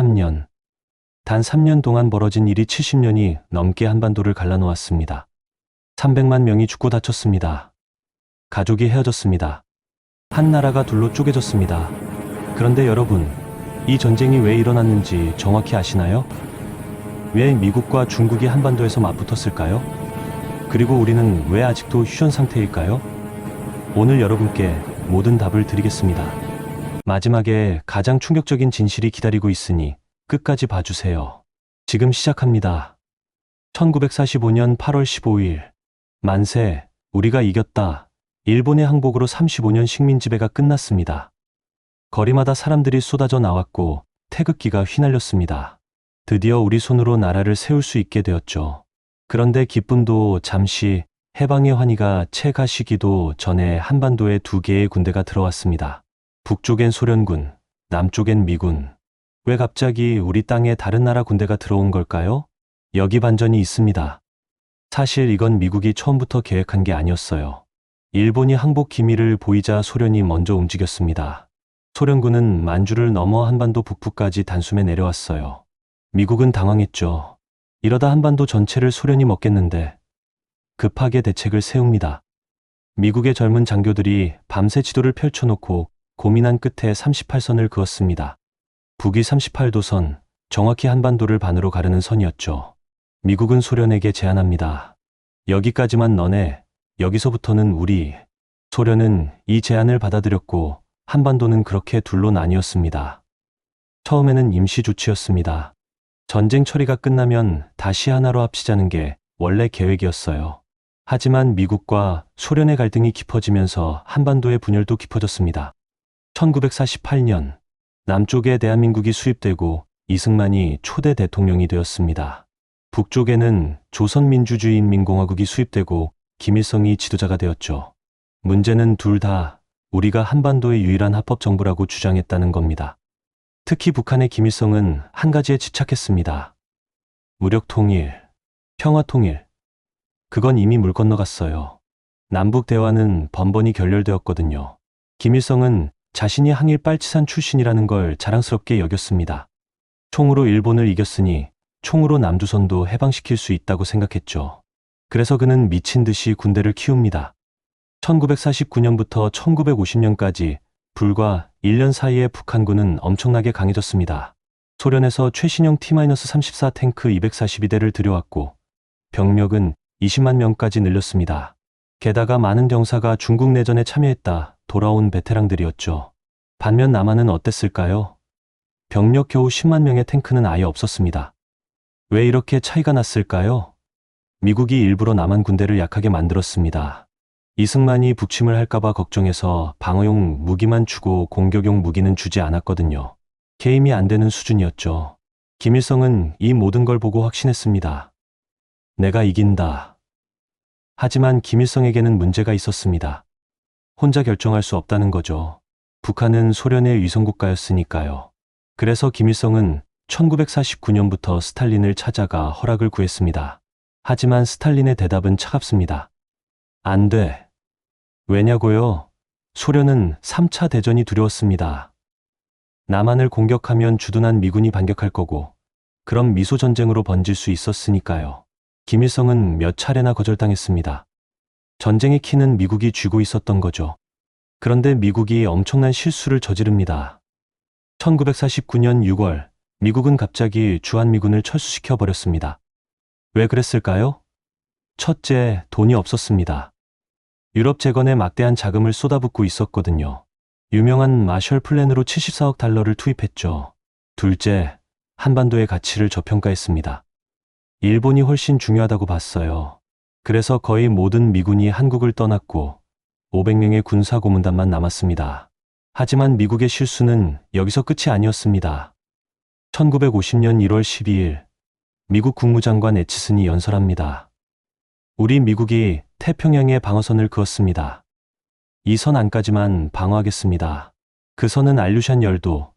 3년. 단 3년 동안 벌어진 일이 70년이 넘게 한반도를 갈라놓았습니다. 300만 명이 죽고 다쳤습니다. 가족이 헤어졌습니다. 한 나라가 둘로 쪼개졌습니다. 그런데 여러분, 이 전쟁이 왜 일어났는지 정확히 아시나요? 왜 미국과 중국이 한반도에서 맞붙었을까요? 그리고 우리는 왜 아직도 휴전 상태일까요? 오늘 여러분께 모든 답을 드리겠습니다. 마지막에 가장 충격적인 진실이 기다리고 있으니 끝까지 봐주세요. 지금 시작합니다. 1945년 8월 15일. 만세, 우리가 이겼다. 일본의 항복으로 35년 식민지배가 끝났습니다. 거리마다 사람들이 쏟아져 나왔고 태극기가 휘날렸습니다. 드디어 우리 손으로 나라를 세울 수 있게 되었죠. 그런데 기쁨도 잠시 해방의 환희가 채 가시기도 전에 한반도에 두 개의 군대가 들어왔습니다. 북쪽엔 소련군, 남쪽엔 미군. 왜 갑자기 우리 땅에 다른 나라 군대가 들어온 걸까요? 여기 반전이 있습니다. 사실 이건 미국이 처음부터 계획한 게 아니었어요. 일본이 항복 기미를 보이자 소련이 먼저 움직였습니다. 소련군은 만주를 넘어 한반도 북부까지 단숨에 내려왔어요. 미국은 당황했죠. 이러다 한반도 전체를 소련이 먹겠는데 급하게 대책을 세웁니다. 미국의 젊은 장교들이 밤새 지도를 펼쳐놓고 고민한 끝에 38선을 그었습니다. 북위 38도선, 정확히 한반도를 반으로 가르는 선이었죠. 미국은 소련에게 제안합니다. 여기까지만 너네, 여기서부터는 우리. 소련은 이 제안을 받아들였고 한반도는 그렇게 둘로 나뉘었습니다. 처음에는 임시 조치였습니다. 전쟁 처리가 끝나면 다시 하나로 합치자는 게 원래 계획이었어요. 하지만 미국과 소련의 갈등이 깊어지면서 한반도의 분열도 깊어졌습니다. 1948년 남쪽에 대한민국이 수입되고 이승만이 초대 대통령이 되었습니다. 북쪽에는 조선민주주의인민공화국이 수입되고 김일성이 지도자가 되었죠. 문제는 둘 다 우리가 한반도의 유일한 합법 정부라고 주장했다는 겁니다. 특히 북한의 김일성은 한 가지에 집착했습니다. 무력 통일, 평화 통일. 그건 이미 물 건너갔어요. 남북 대화는 번번이 결렬되었거든요. 김일성은 자신이 항일 빨치산 출신이라는 걸 자랑스럽게 여겼습니다. 총으로 일본을 이겼으니 총으로 남조선도 해방시킬 수 있다고 생각했죠. 그래서 그는 미친 듯이 군대를 키웁니다. 1949년부터 1950년까지 불과 1년 사이에 북한군은 엄청나게 강해졌습니다. 소련에서 최신형 T-34 탱크 242대를 들여왔고 병력은 20만 명까지 늘렸습니다. 게다가 많은 병사가 중국 내전에 참여했다 돌아온 베테랑들이었죠. 반면 남한은 어땠을까요? 병력 겨우 10만 명의 탱크는 아예 없었습니다. 왜 이렇게 차이가 났을까요? 미국이 일부러 남한 군대를 약하게 만들었습니다. 이승만이 북침을 할까봐 걱정해서 방어용 무기만 주고 공격용 무기는 주지 않았거든요. 게임이 안 되는 수준이었죠. 김일성은 이 모든 걸 보고 확신했습니다. 내가 이긴다. 하지만 김일성에게는 문제가 있었습니다. 혼자 결정할 수 없다는 거죠. 북한은 소련의 위성국가였으니까요. 그래서 김일성은 1949년부터 스탈린을 찾아가 허락을 구했습니다. 하지만 스탈린의 대답은 차갑습니다. 안 돼. 왜냐고요? 소련은 3차 대전이 두려웠습니다. 남한을 공격하면 주둔한 미군이 반격할 거고, 그럼 미소 전쟁으로 번질 수 있었으니까요. 김일성은 몇 차례나 거절당했습니다. 전쟁의 키는 미국이 쥐고 있었던 거죠. 그런데 미국이 엄청난 실수를 저지릅니다. 1949년 6월, 미국은 갑자기 주한미군을 철수시켜 버렸습니다. 왜 그랬을까요? 첫째, 돈이 없었습니다. 유럽 재건에 막대한 자금을 쏟아붓고 있었거든요. 유명한 마셜 플랜으로 74억 달러를 투입했죠. 둘째, 한반도의 가치를 저평가했습니다. 일본이 훨씬 중요하다고 봤어요. 그래서 거의 모든 미군이 한국을 떠났고 500명의 군사 고문단만 남았습니다. 하지만 미국의 실수는 여기서 끝이 아니었습니다. 1950년 1월 12일 미국 국무장관 에치슨이 연설합니다. 우리 미국이 태평양에 방어선을 그었습니다. 이 선 안까지만 방어하겠습니다. 그 선은 알루샨 열도,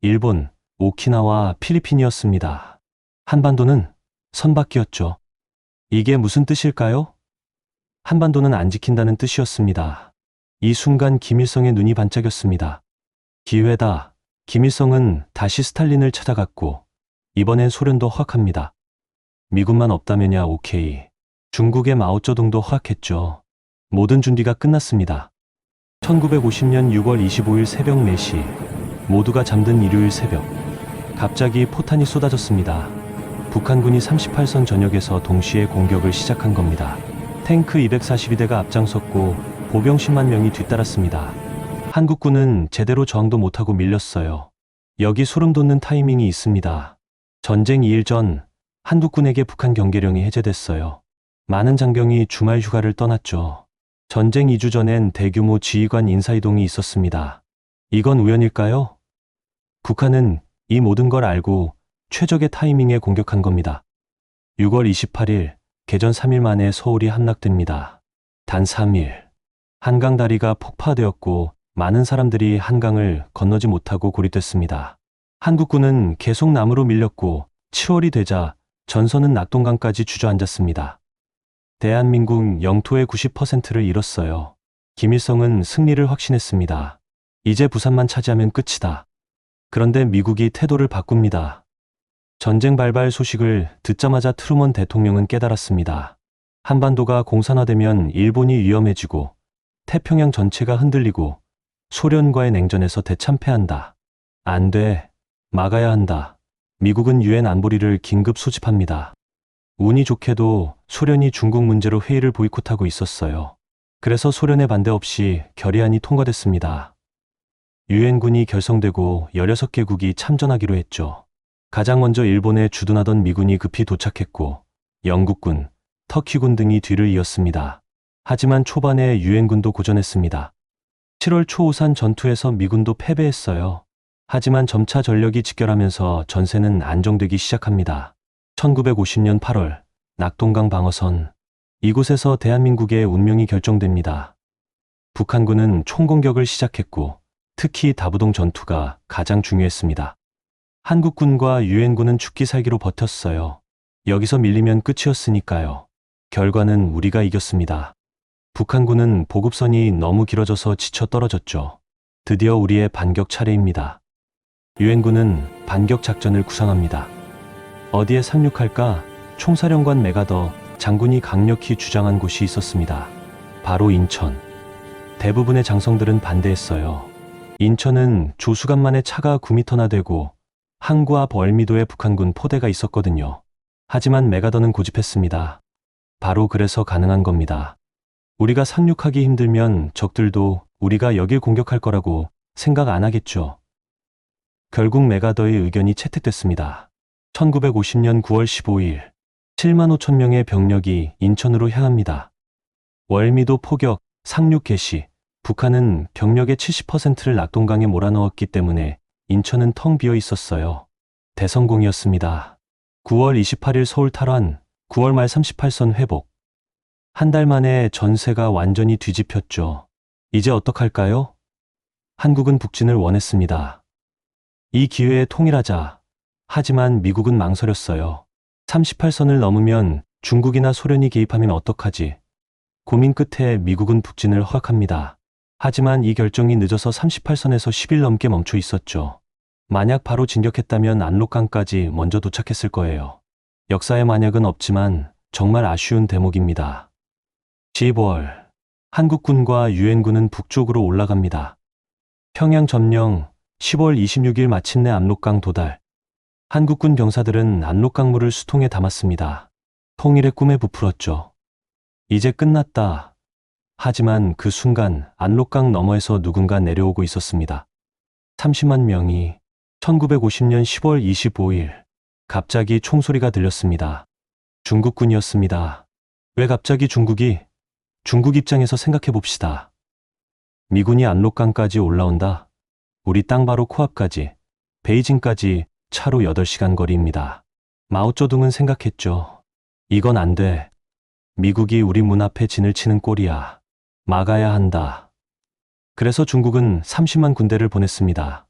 일본, 오키나와 필리핀이었습니다. 한반도는 선밖이었죠. 이게 무슨 뜻일까요? 한반도는 안 지킨다는 뜻이었습니다. 이 순간 김일성의 눈이 반짝였습니다. 기회다. 김일성은 다시 스탈린을 찾아갔고 이번엔 소련도 허락합니다. 미군만 없다면야 오케이. 중국의 마오쩌둥도 허락했죠. 모든 준비가 끝났습니다. 1950년 6월 25일 새벽 4시 모두가 잠든 일요일 새벽 갑자기 포탄이 쏟아졌습니다. 북한군이 38선 전역에서 동시에 공격을 시작한 겁니다. 탱크 242대가 앞장섰고 보병 10만 명이 뒤따랐습니다. 한국군은 제대로 저항도 못하고 밀렸어요. 여기 소름 돋는 타이밍이 있습니다. 전쟁 2일 전 한국군에게 북한 경계령이 해제됐어요. 많은 장병이 주말 휴가를 떠났죠. 전쟁 2주 전엔 대규모 지휘관 인사이동이 있었습니다. 이건 우연일까요? 북한은 이 모든 걸 알고 최적의 타이밍에 공격한 겁니다. 6월 28일, 개전 3일 만에 서울이 함락됩니다. 단 3일. 한강 다리가 폭파되었고 많은 사람들이 한강을 건너지 못하고 고립됐습니다. 한국군은 계속 남으로 밀렸고 7월이 되자 전선은 낙동강까지 주저앉았습니다. 대한민국 영토의 90%를 잃었어요. 김일성은 승리를 확신했습니다. 이제 부산만 차지하면 끝이다. 그런데 미국이 태도를 바꿉니다. 전쟁 발발 소식을 듣자마자 트루먼 대통령은 깨달았습니다. 한반도가 공산화되면 일본이 위험해지고 태평양 전체가 흔들리고 소련과의 냉전에서 대참패한다. 안 돼. 막아야 한다. 미국은 유엔 안보리를 긴급 소집합니다. 운이 좋게도 소련이 중국 문제로 회의를 보이콧하고 있었어요. 그래서 소련의 반대 없이 결의안이 통과됐습니다. 유엔군이 결성되고 16개국이 참전하기로 했죠. 가장 먼저 일본에 주둔하던 미군이 급히 도착했고 영국군, 터키군 등이 뒤를 이었습니다. 하지만 초반에 유엔군도 고전했습니다. 7월 초오산 전투에서 미군도 패배했어요. 하지만 점차 전력이 직결하면서 전세는 안정되기 시작합니다. 1950년 8월 낙동강 방어선 이곳에서 대한민국의 운명이 결정됩니다. 북한군은 총공격을 시작했고 특히 다부동 전투가 가장 중요했습니다. 한국군과 유엔군은 죽기 살기로 버텼어요. 여기서 밀리면 끝이었으니까요. 결과는 우리가 이겼습니다. 북한군은 보급선이 너무 길어져서 지쳐 떨어졌죠. 드디어 우리의 반격 차례입니다. 유엔군은 반격 작전을 구상합니다. 어디에 상륙할까? 총사령관 메가더 장군이 강력히 주장한 곳이 있었습니다. 바로 인천. 대부분의 장성들은 반대했어요. 인천은 조수간만에 차가 9미터나 되고 항구 앞 월미도에 북한군 포대가 있었거든요. 하지만 메가더는 고집했습니다. 바로 그래서 가능한 겁니다. 우리가 상륙하기 힘들면 적들도 우리가 여길 공격할 거라고 생각 안 하겠죠. 결국 메가더의 의견이 채택됐습니다. 1950년 9월 15일 7만 5천 명의 병력이 인천으로 향합니다. 월미도 포격, 상륙 개시, 북한은 병력의 70%를 낙동강에 몰아넣었기 때문에 인천은 텅 비어 있었어요. 대성공이었습니다. 9월 28일 서울 탈환, 9월 말 38선 회복. 한 달 만에 전세가 완전히 뒤집혔죠. 이제 어떡할까요? 한국은 북진을 원했습니다. 이 기회에 통일하자. 하지만 미국은 망설였어요. 38선을 넘으면 중국이나 소련이 개입하면 어떡하지? 고민 끝에 미국은 북진을 허락합니다. 하지만 이 결정이 늦어서 38선에서 10일 넘게 멈춰 있었죠. 만약 바로 진격했다면 안록강까지 먼저 도착했을 거예요. 역사의 만약은 없지만 정말 아쉬운 대목입니다. 10월 한국군과 유엔군은 북쪽으로 올라갑니다. 평양 점령 10월 26일 마침내 압록강 도달. 한국군 병사들은 압록강물을 수통에 담았습니다. 통일의 꿈에 부풀었죠. 이제 끝났다. 하지만 그 순간 압록강 너머에서 누군가 내려오고 있었습니다. 30만 명이 1950년 10월 25일 갑자기 총소리가 들렸습니다. 중국군이었습니다. 왜 갑자기 중국이? 중국 입장에서 생각해 봅시다. 미군이 압록강까지 올라온다. 우리 땅 바로 코앞까지, 베이징까지 차로 8시간 거리입니다. 마오쩌둥은 생각했죠. 이건 안 돼. 미국이 우리 문 앞에 진을 치는 꼴이야. 막아야 한다. 그래서 중국은 30만 군대를 보냈습니다.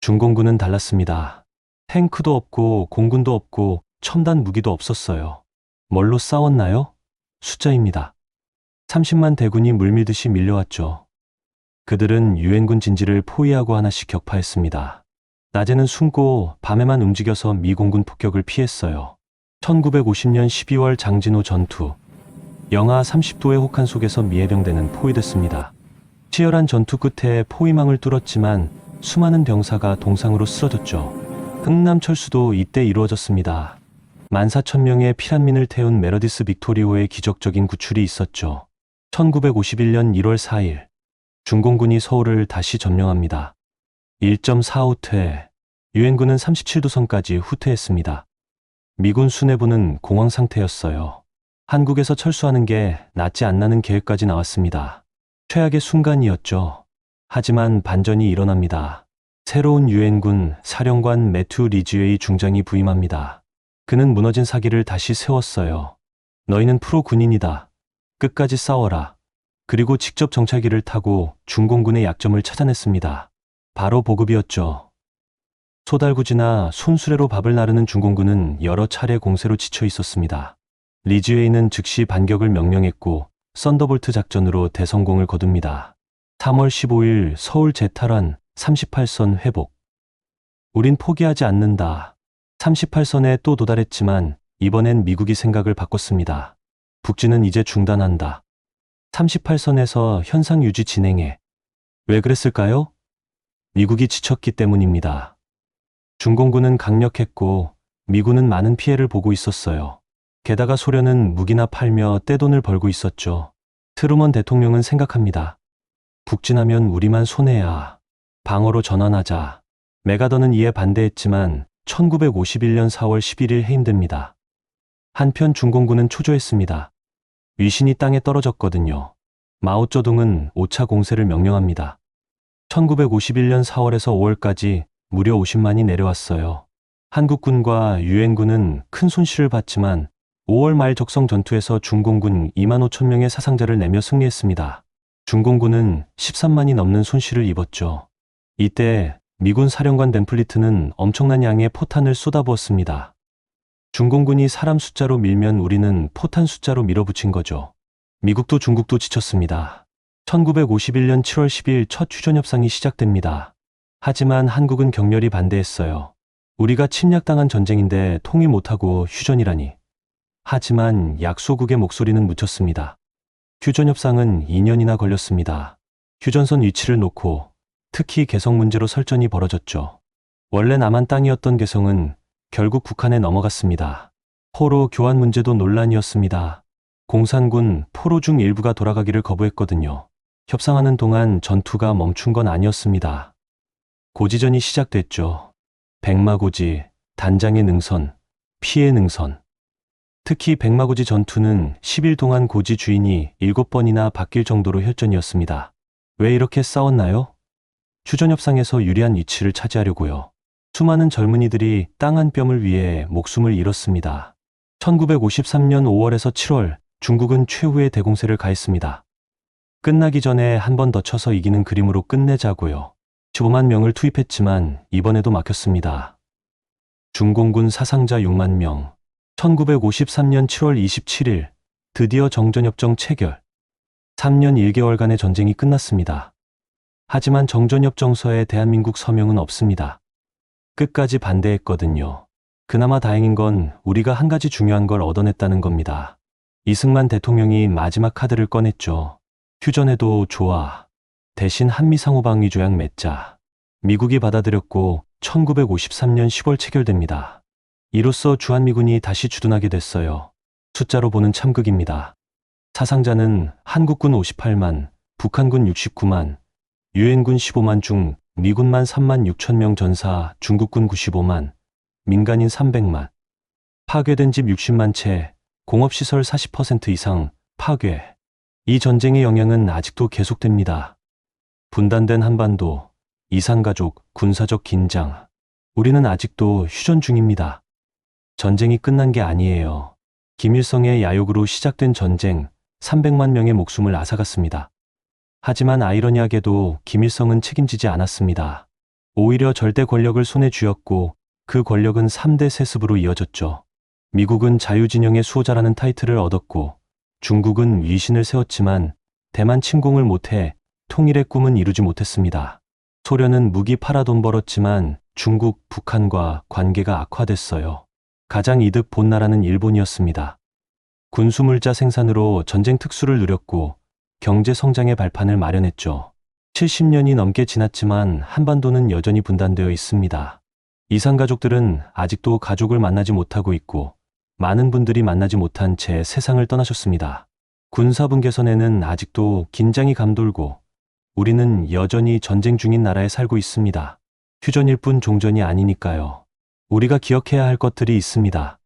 중공군은 달랐습니다. 탱크도 없고 공군도 없고 첨단 무기도 없었어요. 뭘로 싸웠나요? 숫자입니다. 30만 대군이 물밀듯이 밀려왔죠. 그들은 유엔군 진지를 포위하고 하나씩 격파했습니다. 낮에는 숨고 밤에만 움직여서 미공군 폭격을 피했어요. 1950년 12월 장진호 전투. 영하 30도의 혹한 속에서 미해병대는 포위됐습니다. 치열한 전투 끝에 포위망을 뚫었지만 수많은 병사가 동상으로 쓰러졌죠. 흥남 철수도 이때 이루어졌습니다. 14,000명의 피란민을 태운 메러디스 빅토리오의 기적적인 구출이 있었죠. 1951년 1월 4일, 중공군이 서울을 다시 점령합니다. 1.45퇴, 유엔군은 37도선까지 후퇴했습니다. 미군 수뇌부는 공황 상태였어요. 한국에서 철수하는 게 낫지 않나는 계획까지 나왔습니다. 최악의 순간이었죠. 하지만 반전이 일어납니다. 새로운 유엔군 사령관 매튜 리즈웨이 중장이 부임합니다. 그는 무너진 사기를 다시 세웠어요. 너희는 프로 군인이다. 끝까지 싸워라. 그리고 직접 정찰기를 타고 중공군의 약점을 찾아냈습니다. 바로 보급이었죠. 소달구지나 손수레로 밥을 나르는 중공군은 여러 차례 공세로 지쳐 있었습니다. 리즈웨이는 즉시 반격을 명령했고 썬더볼트 작전으로 대성공을 거둡니다. 3월 15일 서울 제탈환 38선 회복. 우린 포기하지 않는다. 38선에 또 도달했지만 이번엔 미국이 생각을 바꿨습니다. 북진은 이제 중단한다. 38선에서 현상 유지 진행해. 왜 그랬을까요? 미국이 지쳤기 때문입니다. 중공군은 강력했고 미군은 많은 피해를 보고 있었어요. 게다가 소련은 무기나 팔며 떼돈을 벌고 있었죠. 트루먼 대통령은 생각합니다. 북진하면 우리만 손해야. 방어로 전환하자. 메가더는 이에 반대했지만 1951년 4월 11일 해임됩니다. 한편 중공군은 초조했습니다. 위신이 땅에 떨어졌거든요. 마오쩌둥은 5차 공세를 명령합니다. 1951년 4월에서 5월까지 무려 50만이 내려왔어요. 한국군과 유엔군은 큰 손실을 봤지만 5월 말 적성 전투에서 중공군 2만 5천 명의 사상자를 내며 승리했습니다. 중공군은 13만이 넘는 손실을 입었죠. 이때 미군 사령관 덴플리트는 엄청난 양의 포탄을 쏟아부었습니다. 중공군이 사람 숫자로 밀면 우리는 포탄 숫자로 밀어붙인 거죠. 미국도 중국도 지쳤습니다. 1951년 7월 10일 첫 휴전협상이 시작됩니다. 하지만 한국은 격렬히 반대했어요. 우리가 침략당한 전쟁인데 통일 못하고 휴전이라니. 하지만 약소국의 목소리는 묻혔습니다. 휴전 협상은 2년이나 걸렸습니다. 휴전선 위치를 놓고 특히 개성 문제로 설전이 벌어졌죠. 원래 남한 땅이었던 개성은 결국 북한에 넘어갔습니다. 포로 교환 문제도 논란이었습니다. 공산군 포로 중 일부가 돌아가기를 거부했거든요. 협상하는 동안 전투가 멈춘 건 아니었습니다. 고지전이 시작됐죠. 백마고지, 단장의 능선, 피해 능선. 특히 백마고지 전투는 10일 동안 고지 주인이 7번이나 바뀔 정도로 혈전이었습니다. 왜 이렇게 싸웠나요? 휴전협상에서 유리한 위치를 차지하려고요. 수많은 젊은이들이 땅 한 뼘을 위해 목숨을 잃었습니다. 1953년 5월에서 7월 중국은 최후의 대공세를 가했습니다. 끝나기 전에 한 번 더 쳐서 이기는 그림으로 끝내자고요. 15만 명을 투입했지만 이번에도 막혔습니다. 중공군 사상자 6만 명. 1953년 7월 27일 드디어 정전협정 체결. 3년 1개월간의 전쟁이 끝났습니다. 하지만 정전협정서에 대한민국 서명은 없습니다. 끝까지 반대했거든요. 그나마 다행인 건 우리가 한 가지 중요한 걸 얻어냈다는 겁니다. 이승만 대통령이 마지막 카드를 꺼냈죠. 휴전해도 좋아. 대신 한미 상호방위 조약 맺자. 미국이 받아들였고 1953년 10월 체결됩니다. 이로써 주한미군이 다시 주둔하게 됐어요. 숫자로 보는 참극입니다. 사상자는 한국군 58만, 북한군 69만, 유엔군 15만 중 미군만 3만 6천 명 전사, 중국군 95만, 민간인 300만, 파괴된 집 60만 채, 공업시설 40% 이상 파괴. 이 전쟁의 영향은 아직도 계속됩니다. 분단된 한반도, 이산가족, 군사적 긴장. 우리는 아직도 휴전 중입니다. 전쟁이 끝난 게 아니에요. 김일성의 야욕으로 시작된 전쟁, 300만 명의 목숨을 앗아갔습니다. 하지만 아이러니하게도 김일성은 책임지지 않았습니다. 오히려 절대 권력을 손에 쥐었고 그 권력은 3대 세습으로 이어졌죠. 미국은 자유진영의 수호자라는 타이틀을 얻었고 중국은 위신을 세웠지만 대만 침공을 못해 통일의 꿈은 이루지 못했습니다. 소련은 무기 팔아 돈 벌었지만 중국, 북한과 관계가 악화됐어요. 가장 이득 본 나라는 일본이었습니다. 군수물자 생산으로 전쟁 특수를 누렸고 경제 성장의 발판을 마련했죠. 70년이 넘게 지났지만 한반도는 여전히 분단되어 있습니다. 이산 가족들은 아직도 가족을 만나지 못하고 있고 많은 분들이 만나지 못한 채 세상을 떠나셨습니다. 군사분 개선에는 아직도 긴장이 감돌고 우리는 여전히 전쟁 중인 나라에 살고 있습니다. 휴전일 뿐 종전이 아니니까요. 우리가 기억해야 할 것들이 있습니다.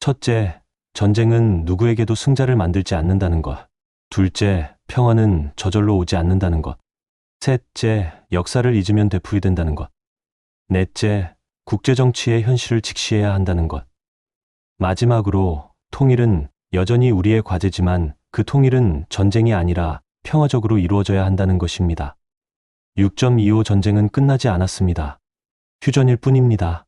첫째, 전쟁은 누구에게도 승자를 만들지 않는다는 것. 둘째, 평화는 저절로 오지 않는다는 것. 셋째, 역사를 잊으면 되풀이된다는 것. 넷째, 국제정치의 현실을 직시해야 한다는 것. 마지막으로, 통일은 여전히 우리의 과제지만 그 통일은 전쟁이 아니라 평화적으로 이루어져야 한다는 것입니다. 6.25 전쟁은 끝나지 않았습니다. 휴전일 뿐입니다.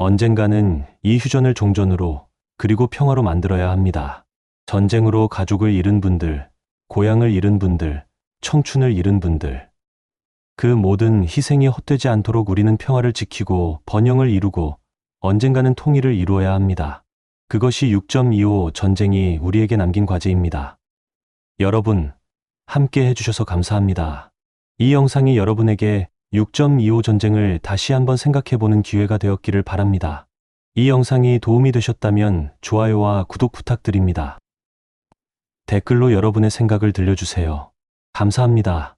언젠가는 이 휴전을 종전으로 그리고 평화로 만들어야 합니다. 전쟁으로 가족을 잃은 분들, 고향을 잃은 분들, 청춘을 잃은 분들. 그 모든 희생이 헛되지 않도록 우리는 평화를 지키고 번영을 이루고 언젠가는 통일을 이루어야 합니다. 그것이 6.25 전쟁이 우리에게 남긴 과제입니다. 여러분, 함께 해주셔서 감사합니다. 이 영상이 여러분에게 6.25 전쟁을 다시 한번 생각해보는 기회가 되었기를 바랍니다. 이 영상이 도움이 되셨다면 좋아요와 구독 부탁드립니다. 댓글로 여러분의 생각을 들려주세요. 감사합니다.